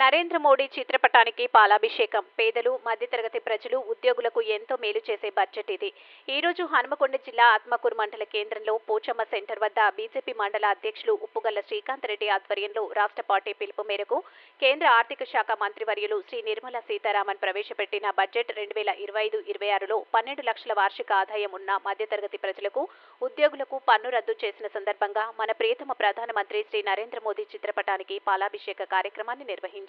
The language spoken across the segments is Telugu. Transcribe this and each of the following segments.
నరేంద్ర మోడీ చిత్రపటానికి పాలాభిషేకం. పేదలు మధ్యతరగతి ప్రజలు ఉద్యోగులకు ఎంతో మేలు చేసే బడ్జెట్ ఇది. ఈ రోజు హనుమకొండ జిల్లా ఆత్మకూరు మండల కేంద్రంలో పోచమ్మ సెంటర్ వద్ద బీజేపీ మండల అధ్యక్షులు ఉప్పుగల్ల శ్రీకాంత్ రెడ్డి ఆధ్వర్యంలో రాష్ట్ర పార్టీ పిలుపు మేరకు కేంద్ర ఆర్థిక శాఖ మంత్రివర్యులు శ్రీ నిర్మలా సీతారామన్ ప్రవేశపెట్టిన బడ్జెట్ రెండు వేల ఇరవై ఐదు ఇరవై ఆరులో పన్నెండు లక్షల వార్షిక ఆదాయం ఉన్న మధ్యతరగతి ప్రజలకు ఉద్యోగులకు పన్ను రద్దు చేసిన సందర్భంగా మన ప్రియతమ ప్రధానమంత్రి శ్రీ నరేంద్ర మోదీ చిత్రపటానికి పాలాభిషేక కార్యక్రమాన్ని నిర్వహించారు.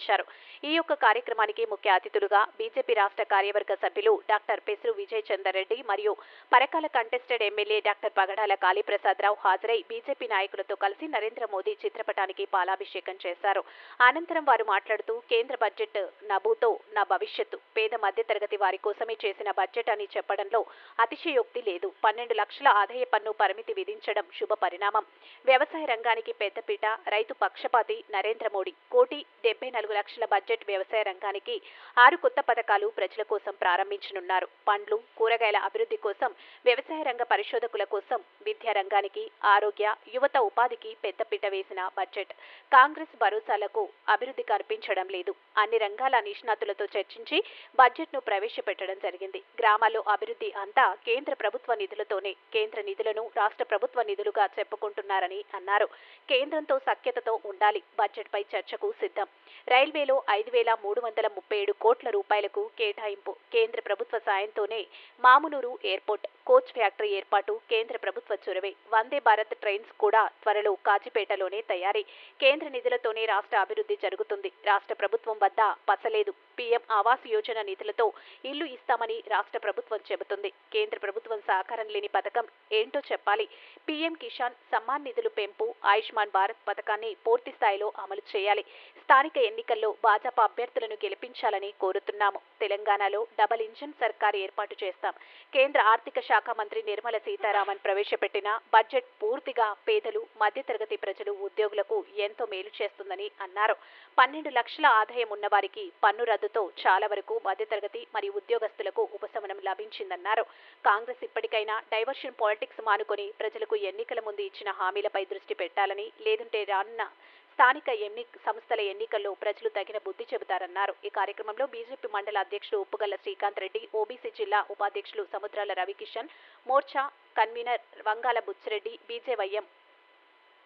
ఈ యొక్క కార్యక్రమానికి ముఖ్య అతిథులుగా బీజేపీ రాష్ట్ర కార్యవర్గ సభ్యులు డాక్టర్ పెసరు విజయ్ చందర్ రెడ్డి మరియు Parakala contested MLA doctor Pagadala Kaliprasad Rao హాజరై బీజేపీ నాయకులతో కలిసి నరేంద్ర మోదీ చిత్రపటానికి పాలాభిషేకం చేశారు. అనంతరం వారు మాట్లాడుతూ కేంద్ర బడ్జెట్ నబూతో నా భవిష్యత్తు పేద మధ్యతరగతి వారి కోసమే చేసిన బడ్జెట్ అని చెప్పడంలో అతిశయోక్తి లేదు. పన్నెండు లక్షల ఆదాయ పన్ను పరిమితి విధించడం శుభ పరిణామం. వ్యవసాయ రంగానికి పెద్దపీట రైతు పక్షపాతి నరేంద్ర మోడీ కోటి డెబ్బై నాలుగు లక్షల బడ్జెట్ వ్యవసాయ రంగానికి ఆరు కొత్త పథకాలు ప్రజల కోసం ప్రారంభించనున్నారు. పండ్లు కూరగాయల అభివృద్ధి కోసం వ్యవసాయ రంగ పరిశోధకుల కోసం విద్యా రంగానికి ఆరోగ్య యువత ఉపాధికి పెద్దపీట వేసిన బడ్జెట్. కాంగ్రెస్ భరోసాలకు అభివృద్ధి కనిపించడం లేదు. అన్ని రంగాల నిష్ణాతులతో చర్చించి బడ్జెట్ను ప్రవేశపెట్టడం జరిగింది. గ్రామాల్లో అభివృద్ధి అంతా కేంద్ర ప్రభుత్వ నిధులతోనే కేంద్ర నిధులను రాష్ట్ర ప్రభుత్వ నిధులుగా చెప్పుకుంటున్నారని అన్నారు. కేంద్రంతో సఖ్యతతో ఉండాలి బడ్జెట్పై చర్చకు సిద్ధం. రైల్వేలో ఐదు వేల మూడు వందల ముప్పై ఏడు కోట్ల రూపాయలకు కేటాయింపు. కేంద్ర ప్రభుత్వ సాయంతోనే మామునూరు ఎయిర్పోర్ట్ కోచ్ ఫ్యాక్టరీ ఏర్పాటు కేంద్ర ప్రభుత్వ చొరవే. వందే భారత్ ట్రైన్స్ కూడా త్వరలో కాజీపేటలోనే తయారీ. కేంద్ర నిధులతోనే రాష్ట్ర అభివృద్ధి జరుగుతుంది. రాష్ట్ర ప్రభుత్వం వద్ద పసలేదు. పీఎం ఆవాస్ యోజన నిధులతో ఇల్లు ఇస్తామని రాష్ట్ర ప్రభుత్వం చెబుతుంది. కేంద్ర ప్రభుత్వం సహకారం లేని పథకం ఏంటో చెప్పాలి. పీఎం కిసాన్ సమ్మాన్ నిధులు పెంపు ఆయుష్మాన్ భారత్ పథకాన్ని పూర్తి స్థాయిలో అమలు చేయాలి. స్థానిక ఎన్నికల్లో భాజపా అభ్యర్థులను గెలిపించాలని కోరుతున్నాము. తెలంగాణలో డబల్ ఇంజిన్ సర్కార్ ఏర్పాటు చేస్తాం. కేంద్ర ఆర్థిక శాఖ మంత్రి నిర్మల సీతారామన్ ప్రవేశపెట్టిన బడ్జెట్ పూర్తిగా పేదలు మధ్యతరగతి ప్రజలు ఉద్యోగులకు ఎంతో మేలు చేస్తుందని అన్నారు. పన్నెండు లక్షల ఆదాయం ఉన్నవారికి పన్ను రద్దుతో చాలా వరకు మధ్యతరగతి మరియు ఉద్యోగస్తులకు ఉపశమనం లభించిందన్నారు. కాంగ్రెస్ ఇప్పటికైనా డైవర్షన్ పాలిటిక్స్ మానుకొని ప్రజలకు ఎన్నికల ముందు ఇచ్చిన హామీలపై దృష్టి పెట్టాలని లేదంటే రానున్న స్థానిక ఎన్ని సంస్థల ఎన్నికల్లో ప్రజలు తగిన బుద్ధి చెబుతారన్నారు. ఈ కార్యక్రమంలో బీజేపీ మండల అధ్యక్షుడు ఉప్పుగల్ల శ్రీకాంత్ రెడ్డి ఓబీసీ జిల్లా ఉపాధ్యక్షులు సముద్రాల రవికిషన్ మోర్చా కన్వీనర్ వంగాల బుచ్చిరెడ్డి బీజేవైఎం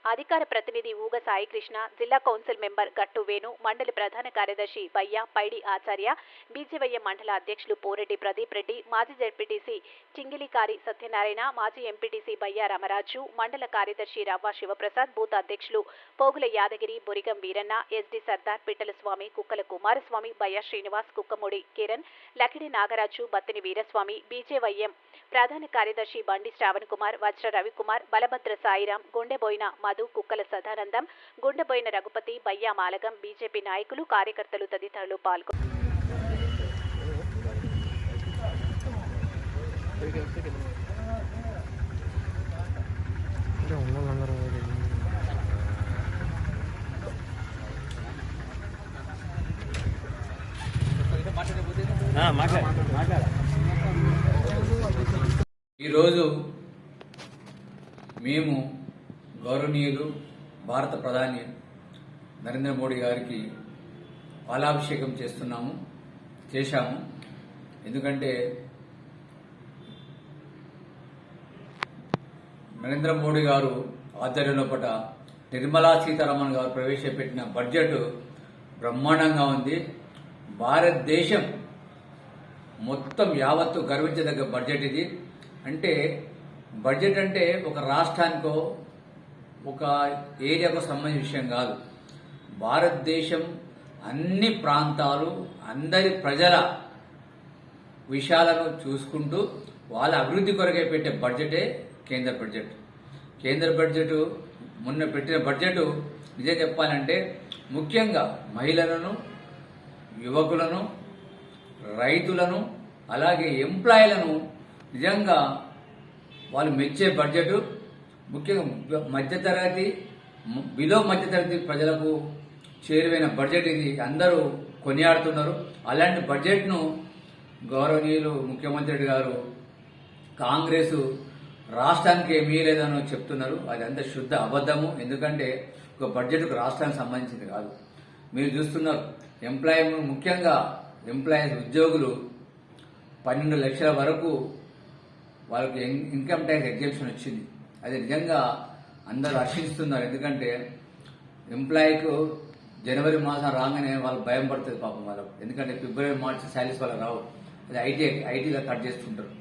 అధికార ప్రతినిధి ఊగ సాయికృష్ణ జిల్లా కౌన్సిల్ మెంబర్ గట్టు వేణు మండలి ప్రధాన కార్యదర్శి బయ్య పైడి ఆచార్య బీజేవైఎం మండల అధ్యక్షులు పోరెడ్డి ప్రదీప్ రెడ్డి మాజీ జడ్పీటీసీ చింగిలికారి సత్యనారాయణ మాజీ ఎంపీటీసీ బయ్య రామరాజు మండల కార్యదర్శి రవ్వ శివప్రసాద్ బూత్ అధ్యక్షులు పోగుల యాదగిరి బొరిగం వీరన్న ఎస్డి సర్దార్ పిట్టల స్వామి కుక్కల కుమారస్వామి బయ్య శ్రీనివాస్ కుక్కముడి కిరణ్ లకిడి నాగరాజు బత్తిని వీరస్వామి బీజేవైఎం ప్రధాన కార్యదర్శి బండి శ్రావణ్ కుమార్ వజ్ర రవికుమార్ బలభద్ర సాయిరాం గుండెబోయిన మధు కుక్కల సదానందం గుండెబోయిన రఘుపతి బయ్యా మాలగం బీజేపీ నాయకులు కార్యకర్తలు తదితరులు పాల్గొన్నారు ఈరోజు మేము గౌరవనీయులు భారత ప్రధాని నరేంద్ర మోడీ గారికి పాలాభిషేకం చేస్తున్నాము చేశాము. ఎందుకంటే నరేంద్ర మోడీ గారు ఆధ్వర్యంలో పట నిర్మలా సీతారామన్ గారు ప్రవేశపెట్టిన బడ్జెట్ బ్రహ్మాండంగా ఉంది. భారతదేశం మొత్తం యావత్తు గర్వించదగ్గ బడ్జెట్ ఇది. అంటే బడ్జెట్ అంటే ఒక రాష్ట్రానికో ఒక ఏరియాకు సంబంధించిన విషయం కాదు. భారతదేశం అన్ని ప్రాంతాలు అందరి ప్రజల విషయాలను చూసుకుంటూ వాళ్ళ అభివృద్ధి కొరకే పెట్టే బడ్జెటే కేంద్ర బడ్జెట్. కేంద్ర బడ్జెట్ మొన్న పెట్టిన బడ్జెట్ నిజం చెప్పాలంటే ముఖ్యంగా మహిళలను యువకులను రైతులను అలాగే ఎంప్లాయీలను నిజంగా వాళ్ళు మెచ్చే బడ్జెట్ ముఖ్యంగా మధ్యతరగతి బిలో మధ్యతరగతి ప్రజలకు చేరువైన బడ్జెట్ ఇది. అందరూ కొనియాడుతున్నారు. అలాంటి బడ్జెట్ను గౌరవనీయులు ముఖ్యమంత్రి గారు కాంగ్రెస్ రాష్ట్రానికి ఏమీ లేదని చెప్తున్నారు. అది అంత శుద్ధ అబద్ధము. ఎందుకంటే ఒక బడ్జెట్కు రాష్ట్రానికి సంబంధించింది కాదు. మీరు చూస్తున్నారు. ఎంప్లాయీ ముఖ్యంగా ఎంప్లాయీస్ ఉద్యోగులు పన్నెండు లక్షల వరకు వాళ్ళకి ఇన్కమ్ ట్యాక్స్ ఎగ్జామ్షన్ వచ్చింది. అది నిజంగా అందరూ హర్షిస్తున్నారు. ఎందుకంటే ఎంప్లాయీకు జనవరి మాసం రాగానే వాళ్ళు భయం పడుతుంది పాపం వాళ్ళకు. ఎందుకంటే ఫిబ్రవరి మార్చి శాలరీస్ వాళ్ళకి రావు. అది ఐటీ ఐటీలో కట్ చేస్తుంటారు.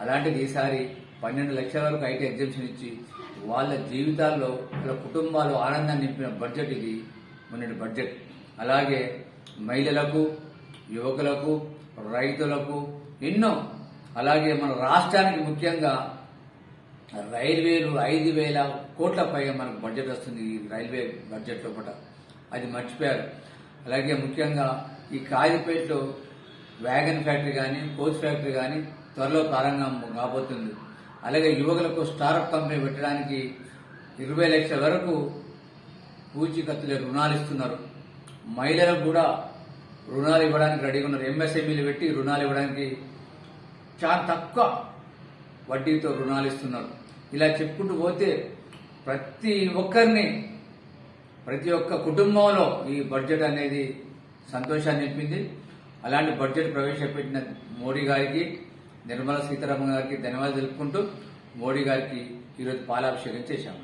అలాంటిది ఈసారి పన్నెండు లక్షల వరకు ఐటీ ఎగ్జిబిషన్ ఇచ్చి వాళ్ళ జీవితాల్లో వాళ్ళ కుటుంబాలు ఆనందాన్ని నింపిన బడ్జెట్ ఇది మొన్నటి బడ్జెట్ అలాగే మహిళలకు యువకులకు రైతులకు ఎన్నో. అలాగే మన రాష్ట్రానికి ముఖ్యంగా రైల్వేలు ఐదు వేల కోట్ల పైగా మనకు బడ్జెట్ వస్తుంది ఈ రైల్వే బడ్జెట్ లోపల. అది మర్చిపోయారు. అలాగే ముఖ్యంగా ఈ కాజీపేటలో వ్యాగన్ ఫ్యాక్టరీ కానీ కోచ్ ఫ్యాక్టరీ కానీ త్వరలో ప్రారంభం కాబోతుంది. అలాగే యువకులకు స్టార్అప్ కంపెనీ పెట్టడానికి ఇరవై లక్షల వరకు పూచీకత్తులే రుణాలు ఇస్తున్నారు. మహిళలకు కూడా రుణాలు ఇవ్వడానికి రెడీగా ఉన్నారు. ఎంఎస్ఎంఈలు పెట్టి రుణాలు ఇవ్వడానికి చాలా తక్కువ వడ్డీతో రుణాలు ఇస్తున్నారు. ఇలా చెప్పుకుంటూ పోతే ప్రతి ఒక్కరిని ప్రతి ఒక్క కుటుంబంలో ఈ బడ్జెట్ అనేది సంతోషాన్ని నింపింది. అలాంటి బడ్జెట్ ప్రవేశపెట్టిన మోడీ గారికి నిర్మలా సీతారామన్ గారికి ధన్యవాదాలు తెలుపుకుంటూ మోడీ గారికి ఈరోజు పాలాభిషేకం చేశాము.